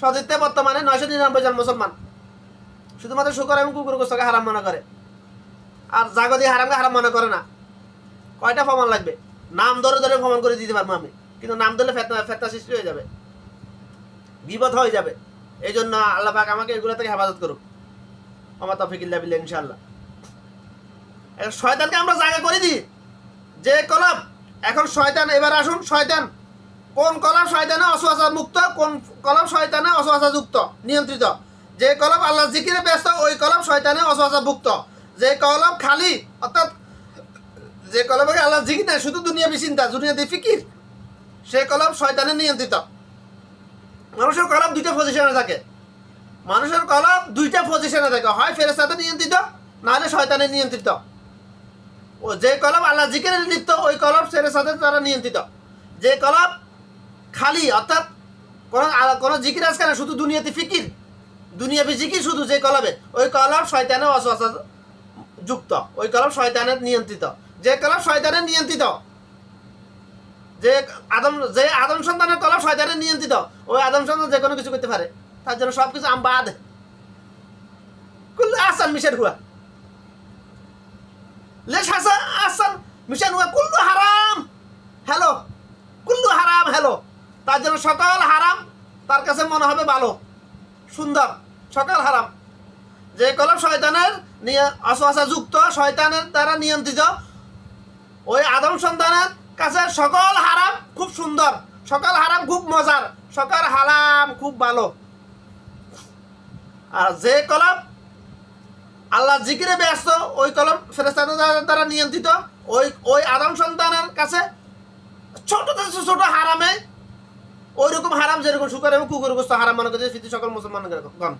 সতীর্থে বর্তমানে নয়শো নিরানব্বই জন মুসলমান। শুধুমাত্র শুকর এবং কুকুর গোস্তকে হারাম মনে করে। আর জাগতি হারামকে হারাম মনে করে না। কয়টা প্রমাণ লাগবে? নাম ধরে ধরে প্রমাণ করে দিতে পারব আমি। কিন্তু নাম ধরলে ফেতনা ফেতনা সৃষ্টি হয়ে যাবে। বিপদ হয়ে যাবে। এই জন্য আল্লাহ পাক আমাকে এগুলো থেকে হেফাজত করুক। আমার তফিকিল্লা বিল্লা ইনশাল্লাহ শয়তানকে আমরা জায়গা করে দিই। যে কলাপ এখন শয়তান, এবার আসুন, শয়তান। কোন কলাপ শয়তানে অসুয়াশা মুক্ত, কোন কলাপ শয়তানে অসুয়াশা যুক্ত, নিয়ন্ত্রিত। যে কলাপ আল্লাহ জিকিরে ব্যস্ত, ওই কলাপ শয়তানে অসুয়াশা মুক্ত। যে কলাপ খালি, অর্থাৎ যে কলমে আল্লাহ জিকির না শুধু দুনিয়া চিন্তা দুনিয়া দিয়ে ফিকির সে কলম শয়তানে নিয়ন্ত্রিত। মানুষের কলম দুইটা পজিশনে থাকে। মানুষের কলম দুইটা পজিশনে থাকে। হয় ফেরেস্তাতে নিয়ন্ত্রিত, নাহলে শয়তানে নিয়ন্ত্রিত। ও যে কলম আল্লাহ জিকিরে লিপ্ত, ওই কলম ফেরেস্তাতে তারা নিয়ন্ত্রিত। যে কলম খালি, অর্থাৎ কোনো কোনো জিকির আজকে না, শুধু দুনিয়াতে ফিকির। দুনিয়াবি জিকির শুধু যে কলমে। ওই কলম শয়তানে অসুয়াশা যুক্ত। ওই কলম শয়তানের নিয়ন্ত্রিত। যে কলম শয়তানের নিয়ন্ত্রিত, যে আদম যে আদম সন্তানের কলম শয়তানের নিয়ন্ত্রিত, ওই আদম সন্তান যে কোনো কিছু করতে পারে। তার জন্য সব কিছু আম বাদ কুল্লু আসান মিশের হুয়া। লেশ হাসান আসান মিশন হুয়া। কুল্লু হারাম। হ্যালো, কুল্লু হারাম, হ্যালো। তার জন্য সকল হারাম তার কাছে মনে হবে ভালো, সুন্দর, সকল হারাম। যে কলম শয়তানের অসুয়াশা যুক্ত, শয়তানের দ্বারা নিয়ন্ত্রিত, ওই আদম সন্তানের কাছে সকল হারাম খুব সুন্দর, সকল হারাম খুব মজার, সকল হারাম খুব ভালো। আর যে কলম আল্লাহ জিকিরে ব্যস্ত, ওই কলম ফেরেস্তানের দ্বারা- নিয়ন্ত্রিত, ওই ওই আদম সন্তানের কাছে ছোট ছোট হারামে ওই রকম হারাম যেরকম শুকর এবং কুকুর গোস্ত হারাম মনে করছে পৃথিবীর সকল মুসলমান গণ।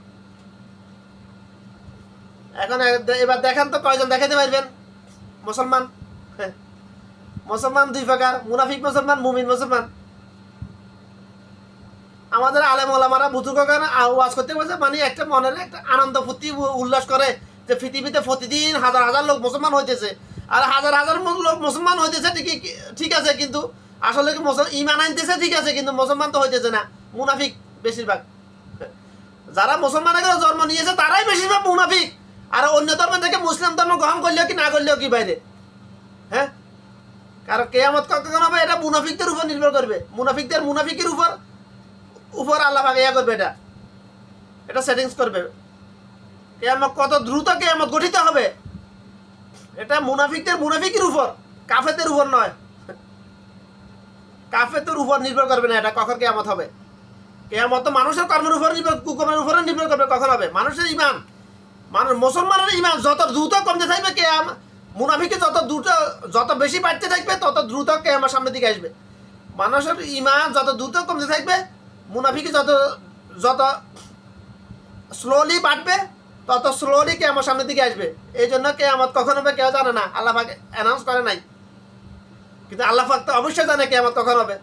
এখন এবার দেখেন তো কয়জন দেখাতে পারবেন? মুসলমান। মুসলমান দুই প্রকার, মুনাফিক মুসলমান, মুমিন মুসলমান। আমাদের আলেম ওলামারা বুজুর্গ গান ওয়াজ করতে বলছে মানে একটা মনের একটা আনন্দ, ফুর্তি উল্লাস করে যে পৃথিবীতে প্রতিদিন হাজার হাজার লোক মুসলমান হইতেছে। আর হাজার হাজার লোক মুসলমান হইতেছে ঠিকই, ঠিক আছে, কিন্তু আসলে ইমান আনতেছে, ঠিক আছে, কিন্তু মুসলমান তো হইতেছে না। মুনাফিক বেশিরভাগ। যারা মুসলমানের জন্ম নিয়েছে, তারাই বেশিরভাগ মুনাফিক। আর অন্য ধর্ম থেকে মুসলিম ধর্ম গ্রহণ করলেও কি, না করলেও কি বাইরে? হ্যাঁ? কারণ কেয়ামত কখন হবে, এটা মুনাফিকদের উপর নির্ভর করবে। মুনাফিকদের মুনাফিকের উপর উপর আল্লাহ ইয়া করবে এটা। এটা সেটিংস করবে। কেয়ামত কত দ্রুত কেয়ামত গঠিত হবে, এটা মুনাফিকদের মুনাফিকের উপর, কাফেরদের উপর নয়। কাফেরদের উপর নির্ভর করবে না, এটা কখন কেয়ামত হবে? কেয়ামত মানুষের কর্মের উপর নির্ভর, কুকর্মের উপরে নির্ভর করবে, কখন হবে? মানুষের ইমান মানুষ মুসলমানের ইমান যত দ্রুত কমতে থাকবে কে মুনাফিকে যত দ্রুত, যত বেশি বাড়তে থাকবে, তত দ্রুত কে আমার সামনের দিকে আসবে। মানুষের ইমান যত দ্রুত কমতে থাকবে মুনাফিকে যত যত স্লোলি বাড়বে, তত স্লোলি কে আমার সামনের দিকে আসবে। এই জন্য কে আমার কখন হবে কেউ জানে না। আল্লাহ অ্যানাউন্স করে নাই। কিন্তু আল্লাহ পাক তো অবশ্যই জানে কে আমার কখন হবে।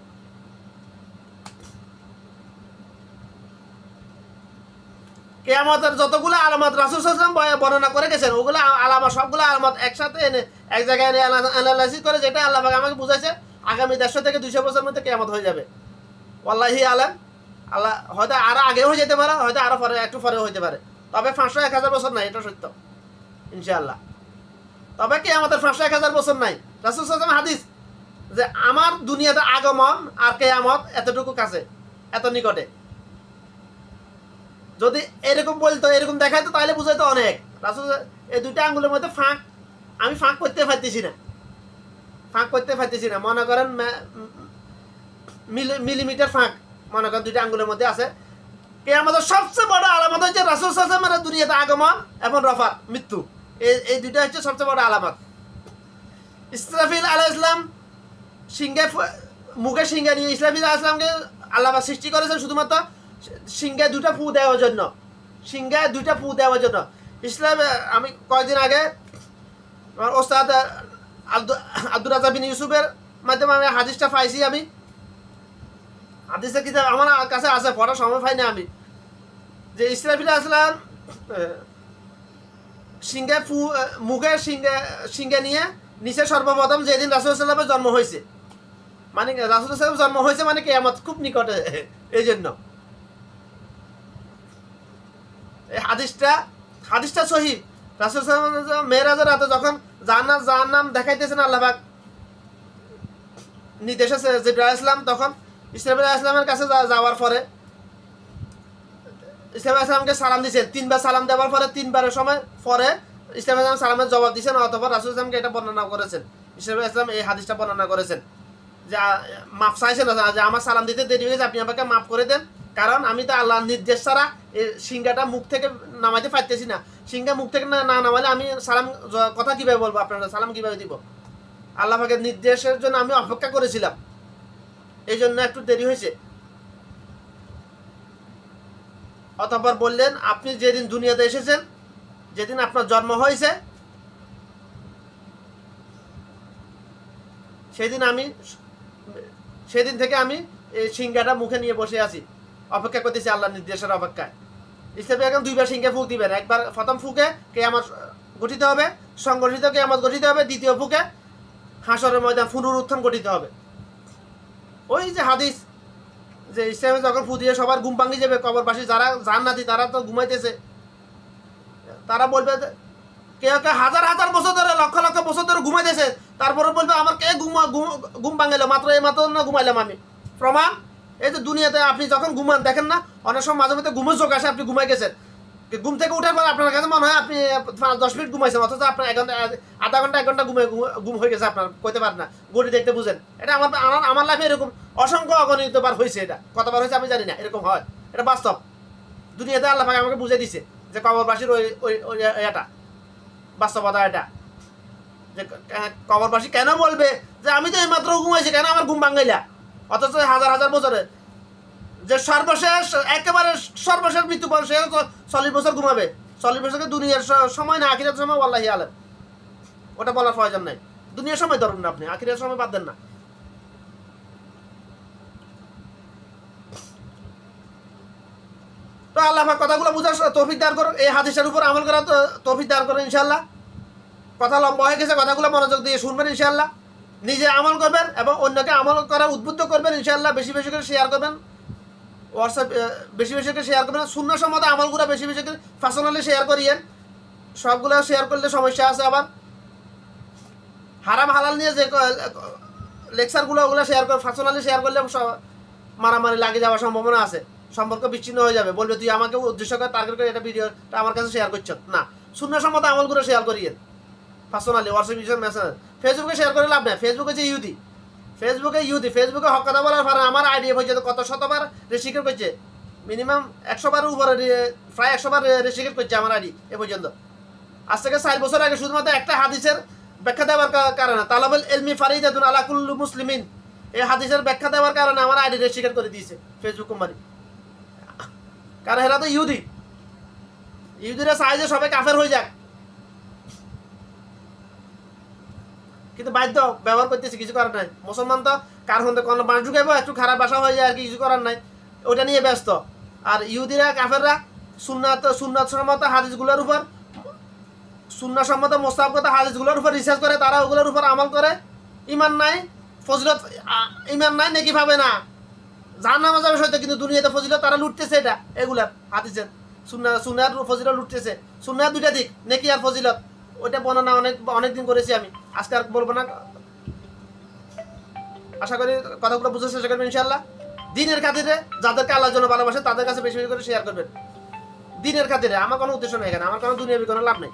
কেয়ামতের যতগুলো আলামত রাসুল সাল্লাম বর্ণনা করে গেছেন, ওগুলো আলামত সবগুলো আলামত একসাথে এনে এক জায়গায় এনে অ্যানালাইসিস করে যেটা আল্লাহ পাক আমাকে বুঝাইছে, আগামী দেড়শো থেকে দুইশো বছরের মধ্যে কেয়ামত হয়ে যাবে। ওয়াল্লাহি আলাম। আল্লাহ হয়তো আরও আগেও হয়ে যেতে পারে, হয়তো আরও পরে একটু পরে হইতে পারে। তবে পাঁচশো এক হাজার বছর নাই, এটা সত্য। ইনশাআল্লাহ। তবে কে আমাদের পাঁচশো এক হাজার বছর নাই। রাসুল সাল্লাম হাদিস যে আমার দুনিয়াতে আগমন আর কেয়ামত এতটুকু কাছে, এত নিকটে। যদি এরকম বলতো, এরকম দেখাইতো, তাহলে বুঝাইতো অনেক। রাসুল এই দুইটা আঙ্গুলের মধ্যে ফাঁক, আমি ফাঁক করতে পারতেছি না। ফাঁক করতে পারতেছি না। মনে করেন মিলিমিটার ফাঁক, মনে করেন দুইটা আঙ্গুলের মধ্যে আছে। কে আমাদের সবচেয়ে বড় আলামত হচ্ছে রাসুল সাল্লামের দুনিয়াতে আগমন এবং রফাত, মৃত্যু। এই এই দুইটা হচ্ছে সবচেয়ে বড় আলামত। ইসরাফিল আলাহ ইসলাম সিংহে মুখে সিংহে নিয়ে ইসলাফিল আলাহ ইসলামকে আল্লাহ সৃষ্টি করেছেন শুধুমাত্র সিংহে দুটা ফু দেওয়ার জন্য। সিংহে দুইটা ফু দেওয়ার জন্য। ইসলাম, আমি কয়েকদিন আগে আমার ওস্তাদ আব্দুল আব্দুল রাজা বিন ইউসুফের মাধ্যমে আমি হাদিসটা পাইছি আমি। হাদিসের কিতাব আমার কাছে আছে, পড়ার সময় পাই না আমি। যে ইসরাফিল আসলাম সিংহে ফু মুখে সিংহে সিংহে নিয়ে নিচে সর্বপ্রথম যেদিন রাসুল সাল্লামের জন্ম হয়েছে। মানে রাসুল সাল্লামের জন্ম হয়েছে মানে কেয়ামত খুব নিকটে এই জন্য এই হাদিসটা হাদিসটা সহি। রাসুল সাহেব মেয়েরাজের রাতে যখন জান্নাত, জাহান্নাম দেখাইতেছেন আল্লাহবাক নির্দেশ আছে জিব্রাহ ইসলাম তখন ইসলাম ইসলামের কাছে যাওয়ার পরে ইসলাম ইসলামকে সালাম দিয়েছেন তিনবার সালাম দেওয়ার পরে তিনবারের সময় পরে ইসলাম ইসলাম সালামের জবাব দিয়েছেন অথবা রাসুল ইসলামকে এটা বর্ণনা করেছেন। ইসলাম ইসলাম এই হাদিসটা বর্ণনা করেছেন। যে মাফ চাইছেন না, যে আমার সালাম দিতে দেরি হয়ে আপনি আমাকে মাফ করে দেন। কারণ আমি তো আল্লাহর নির্দেশ ছাড়া সিংহাটা মুখ থেকে নামাইতে পারতেছি না। সিংহা মুখ থেকে না না নামাইলে আমি সালাম কথা কীভাবে বলব আপনারা? সালাম কীভাবে দিব? আল্লাহ পাকের নির্দেশের জন্য আমি অপেক্ষা করেছিলাম। এই জন্য একটু দেরি হয়েছে। অতঃপর বললেন আপনি যেদিন দুনিয়াতে এসেছেন যেদিন আপনার জন্ম হয়েছে সেদিন আমি সেদিন থেকে আমি এই সিংহাটা মুখে নিয়ে বসে আছি। অপেক্ষা করতেছি আল্লাহ নির্দেশের অপেক্ষায়। ইসলামে এখন দুইবার সিংহে ফুক দিবেন। একবার প্রথম ফুকে কে আমার গঠিত হবে সংগঠিত কে আমার গঠিত হবে, দ্বিতীয় ফুকে হাসরের ময়দান পুনরুত্থান গঠিত হবে। ওই যে হাদিস, যে ইসলামে যখন ফু দিয়ে সবার ঘুম ভাঙি যাবে, কবরবাসী যারা জান্নাতি, তারা তো ঘুমাইতেছে। তারা বলবে কেউ হাজার হাজার বছর ধরে, লক্ষ লক্ষ বছর ধরে ঘুমাইতেছে তারপরে বলবে, আমার কে ঘুম, ঘুম- ভাঙাইলো মাত্র এই মাত্র না ঘুমাইলাম আমি? প্রমাণ? এই যে দুনিয়াতে আপনি যখন ঘুমান, দেখেন না? অনেক সময় মাঝে মাঝে ঘুমের চোখ আসে, আপনি ঘুমাই গেছেন। ঘুম থেকে উঠার পর আপনার কাছে মনে হয় আপনি দশ মিনিট ঘুমাইছেন, অথচ আপনার এক ঘণ্টা, আধা ঘণ্টা, এক ঘণ্টা ঘুমে, ঘুম হয়ে গেছে আপনার, কইতে পারেন না। গড়ি দেখতে বুঝেন। এটা আমার আমার আমার লাইফে এরকম অসংখ্য অগণিত বার হয়েছে এটা। কতবার হয়েছে আমি জানি না, এরকম হয়। এটা বাস্তব। দুনিয়াতে আল্লাহ আমাকে বুঝে দিছে যে কবরবাসীর ওই ওই এটা বাস্তবতা এটা। যে কবরবাসী কেন বলবে যে আমি তো এইমাত্র ঘুমাইছি, কেন আমার ঘুম ভাঙাইলা? অথচ হাজার হাজার বছরে যে সর্বশেষ, একেবারে সর্বশেষ মৃত্যু পর সে চল্লিশ বছর ঘুমাবে। চল্লিশ বছরকে দুনিয়ার সময় না আখিরাত সময় আল্লাহ আলেন ওটা বলার প্রয়োজন নাই। দুনিয়ার সময় ধরুন না আপনি আখিরাত সময় বাদ দেন না। তো আল্লাহ পাক কথাগুলো বুঝার তৌফিক দান করুন। এই হাদিসের উপর আমল করা তো তৌফিক দান করুন ইনশাল্লাহ কথা লম্বা হয়ে গেছে, কথাগুলো মনোযোগ দিয়ে শুনবেন ইনশাল্লাহ নিজে আমল করবেন এবং অন্যকে আমল করা উদ্বুদ্ধ করবেন ইনশাল্লাহ বেশি বেশি করে শেয়ার করবেন। হোয়াটসঅ্যাপ বেশি বেশি করে শেয়ার করবেন। শূন্য সম্মত আমলগুলো বেশি বেশি করে পার্সোনালি শেয়ার করিয়েন। সবগুলো শেয়ার করলে সমস্যা আছে আবার। হারাম হালাল নিয়ে যে লেকচারগুলো ওগুলো শেয়ার করে পার্সোনালি শেয়ার করলে স- মারামারি লাগে যাওয়ার সম্ভাবনা আছে। সম্পর্ক বিচ্ছিন্ন হয়ে যাবে। বলবে, তুই আমাকে উদ্দেশ্য করে টার্গেট করে এটা ভিডিওটা আমার কাছে শেয়ার করছ। না শূন্য সম্মত আমল করে শেয়ার করিয়েন পার্সোনালি হোয়াটসঅ্যাপ বিষয় মেসেজ ফেসবুকে শেয়ার করে লাভ নেই। ফেসবুক হচ্ছে ইউদি ফেসবুকে ইউদি ফেসবুকে হক কথা বলার পরে আমার আইডিয়া পর্যন্ত কত শতবার রেসিকেট করছে? মিনিমাম একশো উপরে প্রায় একশো বার করছে আমার আইডি এ পর্যন্ত। আজ থেকে চার বছর আগে শুধুমাত্র একটা হাদিসের ব্যাখ্যা দেওয়ার কারণে, তালাবুল এলমি ফারিদাতুন আলা কুল্লু মুসলিমিন। এই হাদিসের ব্যাখ্যা দেওয়ার কারণে আমার আইডি রেসিকেট করে দিয়েছে ফেসবুক কোম্পানি। কারণ এরা তো ইহুদি। ইহুদিরা চায় যে সবাই কাফের হয়ে যাক। কিন্তু বাধ্য, ব্যবহার করতেছি, কিছু করার নাই। মুসলমান তো কার হতে কোনো বাঁশ ঢুকাইবো? একটু খারাপ বাসা হয়ে যায় আর কিছু করার নাই। ওটা নিয়ে ব্যস্ত। আর ইহুদিরা, কাফেররা, সুন্নাত সুন্নাত সম্মত হাদিসগুলোর উপর সুন্না সম্মত মোস্তাবগত হাদিসগুলোর উপর রিসার্চ করে, তারা ওগুলোর উপর আমল করে। ইমান নাই, ফজিলত ইমান নাই, নাকি ভাবে না। যার নামে যাবে সত্য কিন্তু দুনিয়াতে ফজিলত, তারা লুটতেছে এটা সুন্না সুনার ফজিলত লুটতেছে। সুন্নার দুইটা দিক, নেকি আর ফজিলত। ওইটা বর্ণনা অনেক অনেক দিন করেছি আমি। আজকে আর বলব না। আশা করি কথাগুলো বুঝতে চেষ্টা করবেন ইনশাল্লাহ দিনের খাতিরে যাদেরকে আল্লাহর জন্য ভালোবাসে, তাদের কাছে বেশি বেশি করে শেয়ার করবেন। দিনের খাতিরে, আমার কোনো উদ্দেশ্য নেই এখানে, আমার কোনো দুনিয়াবি কোনো লাভ নেই।